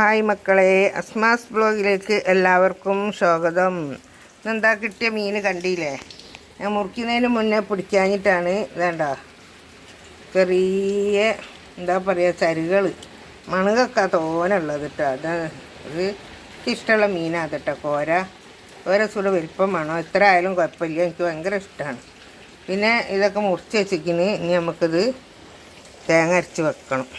Hi മക്കളെ അസ്മാസ് ബ്ലോഗിലേക്ക് എല്ലാവർക്കും സ്വാഗതം. ഇന്നെന്താ കിട്ടിയ മീൻ കണ്ടില്ലേ? ഞാൻ മുറിക്കുന്നതിന് മുന്നേ പിടിക്കാഞ്ഞിട്ടാണ്. വേണ്ട ചെറിയ എന്താ പറയുക ചരുകൾ മണുകൊക്കെ തോനുള്ളത് കേട്ടോ അത് ഇത് ഇഷ്ടമുള്ള മീനാണ് കേട്ടോ കോര. കോര ചൂട് വലിപ്പം വേണോ. എത്ര ആയാലും കുഴപ്പമില്ല. എനിക്ക് ഭയങ്കര ഇഷ്ടമാണ് പിന്നെ ഇതൊക്കെ മുറിച്ച് വെച്ചിരിക്കുന്നത് ഇനി നമുക്കിത് തേങ്ങ അരച്ച് വെക്കണം.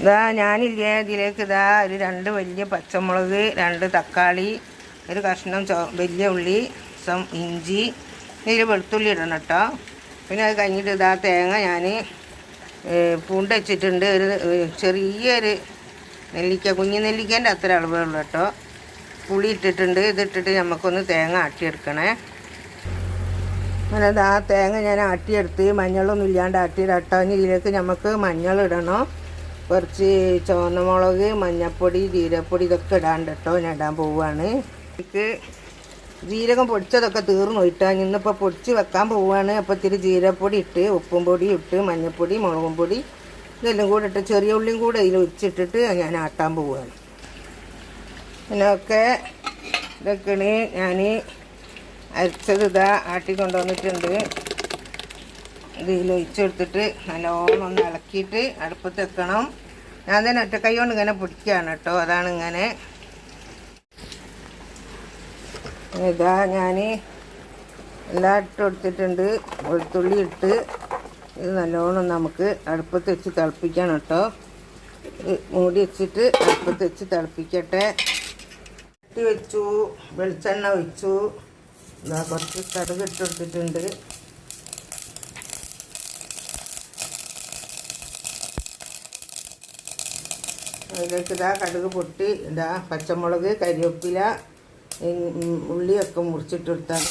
ഇതാ ഞാനില്ലേ ഇതിലേക്ക് ഇതാ ഒരു രണ്ട് വലിയ പച്ചമുളക് രണ്ട് തക്കാളി ഒരു കഷ്ണം വലിയ ഉള്ളി സം ഇഞ്ചി ഇതിൽ വെളുത്തുള്ളി ഇടണം കേട്ടോ. പിന്നെ അത് കഴിഞ്ഞിട്ട് ഇതാ തേങ്ങ ഞാൻ പൂണ്ട് വെച്ചിട്ടുണ്ട്. ഒരു ചെറിയൊരു നെല്ലിക്ക കുഞ്ഞു നെല്ലിക്കേന്റെ അത്ര അളവേ ഉള്ളൂ കേട്ടോ. പുളി ഇട്ടിട്ടുണ്ട്. ഇതിട്ടിട്ട് നമുക്കൊന്ന് തേങ്ങ ആട്ടിയെടുക്കണേ. അങ്ങനെ ആ തേങ്ങ ഞാൻ ആട്ടിയെടുത്ത് മഞ്ഞളൊന്നും ഇല്ലാണ്ട് ആട്ടിയിടട്ടോ ഇനി ഇതിലേക്ക് നമുക്ക് മഞ്ഞൾ ഇടണം. കുറച്ച് ചുവന്ന മുളക് മഞ്ഞപ്പൊടി ജീരപ്പൊടി ഇതൊക്കെ ഇടാണ്ട് കേട്ടോ ഞാൻ ഇടാൻ പോവുകയാണ് എനിക്ക് ജീരകം പൊടിച്ചതൊക്കെ തീർന്നു. ഇട്ടാ ഇന്നിപ്പോൾ പൊടിച്ച് വെക്കാൻ പോവുകയാണ് അപ്പോൾ ഇത്തിരി ജീരപ്പൊടി ഇട്ട് ഉപ്പും പൊടി ഇട്ട് മഞ്ഞൾപ്പൊടി മുളകും പൊടി ഇതെല്ലാം കൂടെ ഇട്ട് ചെറിയ ഉള്ളിയും കൂടെ അതിൽ ഒഴിച്ചിട്ടിട്ട് ഞാൻ ആട്ടാൻ പോവുകയാണ് ഇതിനൊക്കെ ഇതൊക്കെയാണ് ഞാൻ അരച്ചത് ഇതാ ആട്ടി കൊണ്ടുവന്നിട്ടുണ്ട് ഇതിൽ ഒഴിച്ചെടുത്തിട്ട് നല്ലോണം ഒന്ന് ഇളക്കിയിട്ട് അടുപ്പത്ത് വെക്കണം. ഞാൻ തന്നെ ഒറ്റക്കൈ കൊണ്ട് ഇങ്ങനെ പിടിക്കുകയാണ് കേട്ടോ. അതാണ് ഇങ്ങനെ. ഇതാ ഞാൻ എല്ലാം ഇട്ട് കൊടുത്തിട്ടുണ്ട്. വെളുത്തുള്ളി ഇട്ട് ഇത് നല്ലോണം നമുക്ക് അടുപ്പത്ത് വെച്ച് തിളപ്പിക്കണം കേട്ടോ. മൂടി വെച്ചിട്ട് അടുപ്പത്ത് വെച്ച് തിളപ്പിക്കട്ടെ. വെച്ചു വെളിച്ചെണ്ണ ഒഴിച്ചു. കുറച്ച് കടുക് ഇട്ട് കൊടുത്തിട്ടുണ്ട്. അതിലേക്ക് ഇതാ കടുക് പൊട്ടി ഇതാ പച്ചമുളക് കരിവേപ്പില ഉള്ളിയൊക്കെ മുറിച്ചിട്ട് കൊടുത്താൽ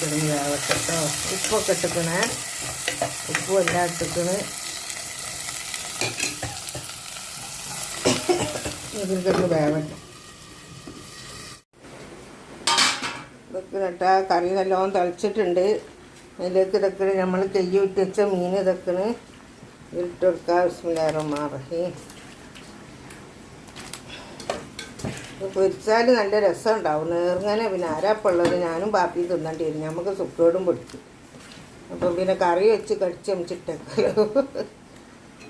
കിടന്ന് വേവട്ടെ കേട്ടോ ഉപ്പൊക്കെ ഇട്ടിക്കണേ. ഉപ്പും എല്ലാം ഇട്ടിക്കണ്. ഇതിൽ കിടന്ന് വേവട്ടെ. ഇതൊക്കെ ഇട്ടാ കറി നല്ലോണം തളിച്ചിട്ടുണ്ട്. അതിലേക്ക് ഇതൊക്കെ നമ്മൾ കയ്യിൽ ഇട്ട് വെച്ച മീൻ ഇതൊക്കെ ഇട്ട് കൊടുക്കുക മാറി പൊരിച്ചാൽ നല്ല രസം ഉണ്ടാവും. നേർങ്ങനെ പിന്നെ ആരാപ്പുള്ളത് ഞാനും പാപ്പി തിന്നേണ്ടി വരും. നമുക്ക് സുക്കേടും പൊടിക്കും. അപ്പം പിന്നെ കറി വെച്ച് കടിച്ച് അമിച്ചിട്ടേക്കല്ലോ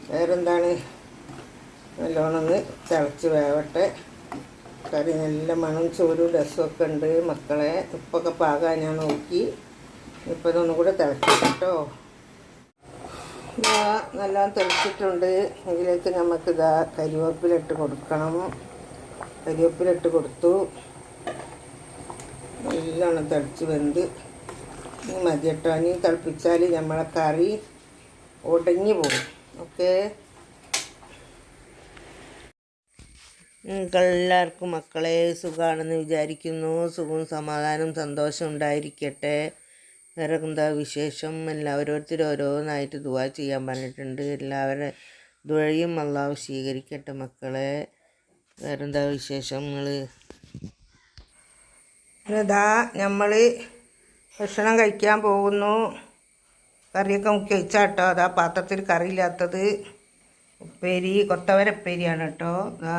വേറെന്താണ് നല്ലോണമെന്ന് തിളച്ച് വേവട്ടെ. കറി നല്ല മണം ചോരും രസമൊക്കെ ഉണ്ട് മക്കളെ. ഉപ്പൊക്കെ പാകാൻ ഞാൻ നോക്കി. ഇപ്പം ഇതൊന്നും കൂടെ തിളക്കും കേട്ടോ ഇതാ നല്ലോണം തിളച്ചിട്ടുണ്ട്. ഇതിലേക്ക് നമുക്കിതാ കരിവേപ്പിലിട്ട് കൊടുക്കണം. കരിവേപ്പിലിട്ട് കൊടുത്തു. നല്ലോണം തിളച്ച് വെന്ത്. ഇനി മതി കേട്ടോ ഇനി തിളപ്പിച്ചാൽ നമ്മളെ കറി ഉടഞ്ഞു പോകും. ഓക്കെ? എല്ലാവർക്കും മക്കളെ സുഖമാണെന്ന് വിചാരിക്കുന്നു. സുഖവും സമാധാനം സന്തോഷം ഉണ്ടായിരിക്കട്ടെ. വേറെ വിശേഷം എല്ലാവരും ഓരോരുത്തരും ഓരോന്നായിട്ട് ദുവാ ചെയ്യാൻ പറഞ്ഞിട്ടുണ്ട്. എല്ലാവരുടെ ദുഴയും അള്ളാഹു സ്വീകരിക്കട്ടെ മക്കളെ. വേറെന്താ വിശേഷങ്ങൾ ഇതാ നമ്മൾ ഭക്ഷണം കഴിക്കാൻ പോകുന്നു. കറിയൊക്കെ മുക്കി വെച്ചാട്ടോ. അതാ പാത്രത്തിൽ കറിയില്ലാത്തത് ഉപ്പേരി കൊത്തവരപ്പേരിയാണ് കേട്ടോ. ഇതാ